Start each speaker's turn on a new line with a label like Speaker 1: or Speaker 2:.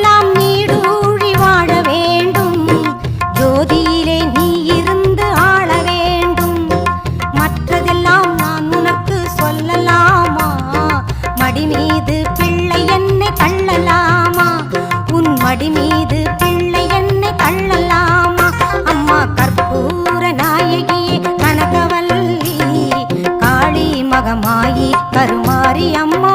Speaker 1: சுற்றமெல்லாம் நீடூழி வாழ வேண்டும். ஜோதியிலே நீ இருந்து ஆள வேண்டும். மற்றதெல்லாம் நான் உனக்கு சொல்லலாமா? மடி மீது பிள்ளை என்னை தள்ளலாமா? உன் மடி மீது பிள்ளை என்னை தள்ளலாமா? அம்மா கற்பூர நாயகியே கனகவல்லி காளி மகமாயி கருமாரி அம்மா.